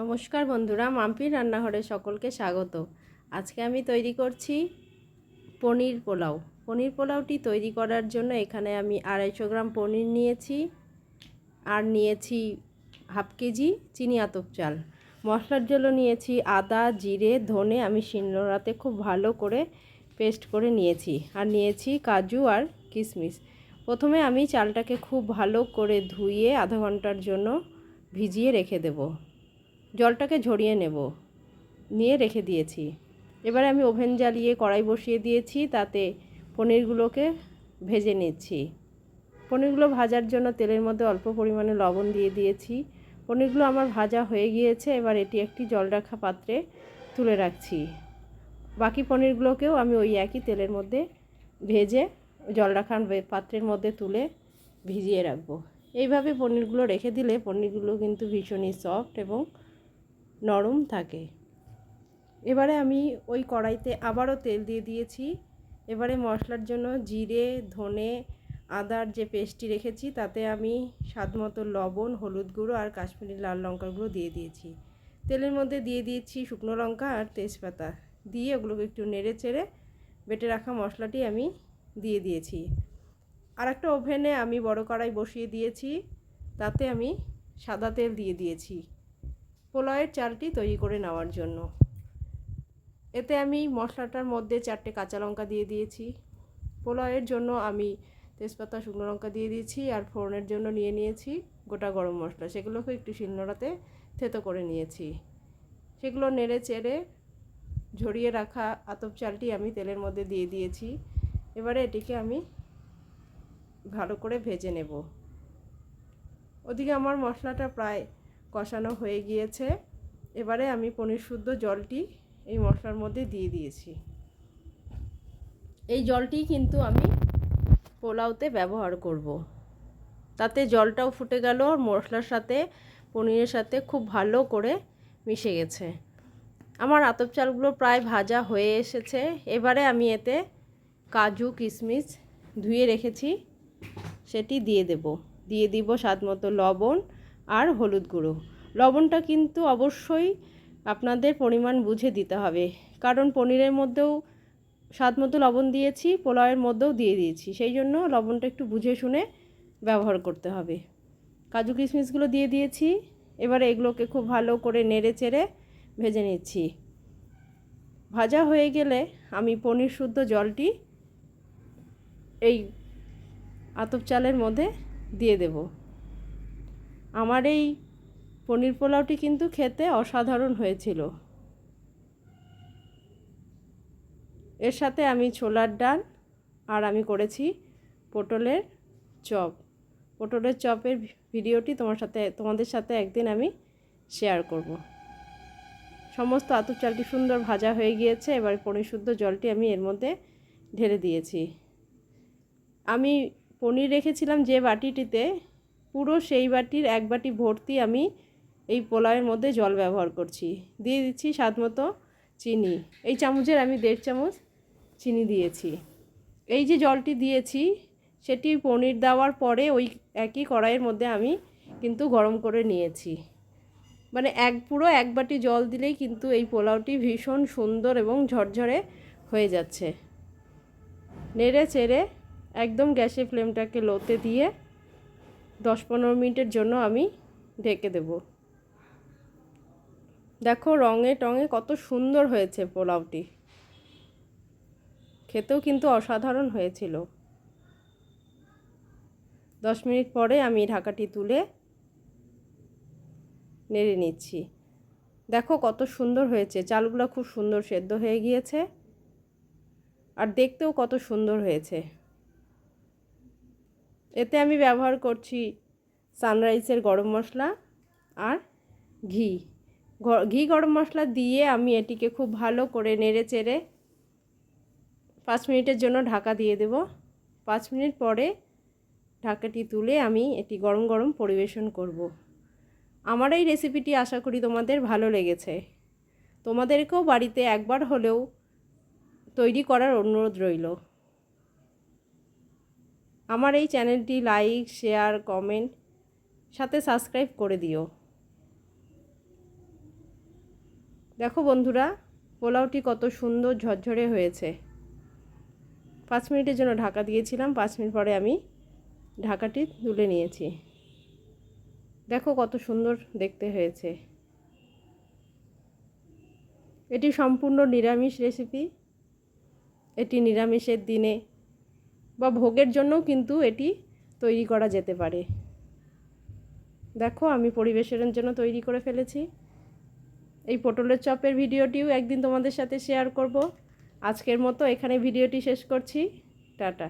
নমস্কার বন্ধুরা, মাম্পির রান্নাঘরে সকলকে স্বাগত। আজকে আমি তৈরি করছি পনির পোলাও। পনির পোলাওটি তৈরি করার জন্য এখানে আমি আড়াইশো গ্রাম পনির নিয়েছি আর নিয়েছি হাফ কেজি চিনি আতপ চাল। মশলার জন্য নিয়েছি আদা, জিরে, ধনে আমি শিলনোড়াতে খুব ভালো করে পেস্ট করে নিয়েছি। আর নিয়েছি কাজু আর কিশমিশ। প্রথমে আমি চালটাকে খুব ভালো করে ধুয়ে আধা ঘণ্টার জন্য ভিজিয়ে রেখে দেবো। জলটাকে ঝরিয়ে নেব। নিয়ে রেখে দিয়েছি। এবারে আমি ওভেন জ্বালিয়ে কড়াই বসিয়ে দিয়েছি, তাতে পনিরগুলোকে ভেজে নিচ্ছি। পনিরগুলো ভাজার জন্য তেলের মধ্যে অল্প পরিমাণে লবণ দিয়ে দিয়েছি। পনিরগুলো আমার ভাজা হয়ে গিয়েছে, এবার এটি একটি জল রাখা পাত্রে তুলে রাখছি। বাকি পনিরগুলোকেও আমি ওই একই তেলের মধ্যে ভেজে জল রাখার পাত্রের মধ্যে তুলে ভিজিয়ে রাখব। এইভাবে পনিরগুলো রেখে দিলে পনিরগুলো কিন্তু ভীষণই সফট এবং নরম থাকে। এবারে আমি ওই কড়াইতে আবারও তেল দিয়ে দিয়েছি। এবারে মশলার জন্য জিরে, ধনে, আদার যে পেস্টটি রেখেছি, তাতে আমি স্বাদ মতো লবণ, হলুদ গুঁড়ো আর কাশ্মীরি লাল লঙ্কার গুঁড়ো দিয়ে দিয়েছি। তেলের মধ্যে দিয়ে দিয়েছি শুকনো লঙ্কা আর তেজপাতা। দিয়ে ওগুলোকে একটু নেড়ে চেড়ে বেটে রাখা মশলাটি আমি দিয়ে দিয়েছি। আর একটা ওভেনে আমি বড় কড়াই বসিয়ে দিয়েছি। তাতে আমি সাদা তেল দিয়ে দিয়েছি। পোলাওয়ের চালটি তৈরি করে নেওয়ার জন্য। এতে আমি মশলাটার মধ্যে চারটে কাঁচা লঙ্কা দিয়ে দিয়েছি। পোলাওয়ের জন্য আমি তেজপাতা, শুকনো লঙ্কা দিয়ে দিয়েছি আর ফোড়নের জন্য নিয়ে নিয়েছি গোটা গরম মশলা। সেগুলোকে একটু শিলনোড়াতে থেতো করে নিয়েছি। সেগুলো নেড়ে চেড়ে ঝরিয়ে রাখা আতপ চালটি আমি তেলের মধ্যে দিয়ে দিয়েছি। এবারে এটিকে আমি ভালো করে ভেজে নেব। ওদিকে আমার মশলাটা প্রায় কষানো হয়ে গিয়েছে। এবারে আমি পনির শুদ্ধ জলটি এই মশলার মধ্যে দিয়ে দিয়েছি। এই জলটি কিন্তু আমি পোলাওতে ব্যবহার করব। তাতে জলটাও ফুটে গেল আর মশলার সাথে, পনিরের সাথে খুব ভালো করে মিশে গেছে। আমার আতপ চালগুলো প্রায় ভাজা হয়ে এসেছে। এবারে আমি এতে কাজু কিশমিশ ধুয়ে রেখেছি। সেটি দিয়ে দেব। দিয়ে দিব স্বাদ মতো লবণ। আর হলুদ গুঁড়ো। লবণটা কিন্তু অবশ্যই আপনাদের পরিমাণ বুঝে দিতে হবে। কারণ পনিরের মধ্যেও স্বাদ মতো লবণ দিয়েছি, পোলাওয়ের মধ্যেও দিয়ে দিয়েছি। সেই জন্য লবণটা একটু বুঝে শুনে ব্যবহার করতে হবে। কাজু কিশমিশগুলো দিয়ে দিয়েছি। এবারে এগুলোকে খুব ভালো করে নেড়ে চেড়ে ভেজে নিচ্ছি। ভাজা হয়ে গেলে আমি পনির শুদ্ধ জলটি এই আতপ চালের মধ্যে দিয়ে দেব। আমার এই পনির পোলাওটি কিন্তু খেতে অসাধারণ হয়েছিল। এর সাথে আমি ছোলার ডাল আর আমি করেছি পটলের চপ। পটলের চপের ভিডিওটি তোমার সাথে, তোমাদের সাথে একদিন আমি শেয়ার করব। সমস্ত আতপ চালটি সুন্দর ভাজা হয়ে গিয়েছে, এবার পনির শুদ্ধ জলটি আমি এর মধ্যে ঢেলে দিয়েছি। আমি পনির রেখেছিলাম যে বাটিটিতে পুরো সেই বাটির এক বাটি ভর্তি আমি এই পোলাওয়ের মধ্যে জল ব্যবহার করছি। দিয়ে দিচ্ছি স্বাদ মতো চিনি। এই চামচের আমি দেড় চামচ চিনি দিয়েছি। এই যে জলটি দিয়েছি, সেটি পনির দেওয়ার পরে ওই একই কড়াইয়ের মধ্যে আমি কিন্তু গরম করে নিয়েছি। মানে এক, পুরো এক বাটি জল দিলেই কিন্তু এই পোলাওটি ভীষণ সুন্দর এবং ঝরঝরে হয়ে যাচ্ছে। নেড়ে চেড়ে একদম গ্যাসের ফ্লেমটাকে লোতে দিয়ে দশ পনেরো মিনিটের জন্য আমি ঢেকে দেব। দেখো রঙে টঙে কত সুন্দর হয়েছে পোলাওটি। খেতেও কিন্তু অসাধারণ হয়েছিল। দশ মিনিট পরে আমি ঢাকাটি তুলে নেড়ে নিচ্ছি। দেখো কত সুন্দর হয়েছে, চালগুলো খুব সুন্দর সেদ্ধ হয়ে গিয়েছে। আর দেখতেও কত সুন্দর হয়েছে। এতে আমি ব্যবহার করছি সানরাইসের গরম মশলা আর ঘি। ঘি গরম মশলা দিয়ে আমি এটিকে খুব ভালো করে নেড়ে চেড়ে পাঁচ মিনিটের জন্য ঢাকা দিয়ে দেব। পাঁচ মিনিট পরে ঢাকাটি তুলে আমি এটি গরম গরম পরিবেশন করব। আমার এই রেসিপিটি আশা করি তোমাদের ভালো লেগেছে। তোমাদেরকেও বাড়িতে একবার হলেও তৈরি করার অনুরোধ রইল। আমার এই চ্যানেলটি লাইক, শেয়ার, কমেন্ট সাথে সাবস্ক্রাইব করে দিও। দেখো বন্ধুরা, পোলাওটি কত সুন্দর ঝরঝরে হয়েছে। পাঁচ মিনিটের জন্য ঢাকা দিয়েছিলাম, পাঁচ মিনিট পরে আমি ঢাকাটি তুলে নিয়েছি। দেখো কত সুন্দর দেখতে হয়েছে। এটি সম্পূর্ণ নিরামিষ রেসিপি এটি নিরামিষের দিনে বা ভোগের জন্যও কিন্তু এটি তৈরি করা যেতে পারে। দেখো, আমি পরিবেশনের জন্য তৈরি করে ফেলেছি। এই পটলের চপের ভিডিওটিও একদিন তোমাদের সাথে শেয়ার করব। আজকের মতো এখানে ভিডিওটি শেষ করছি। টাটা।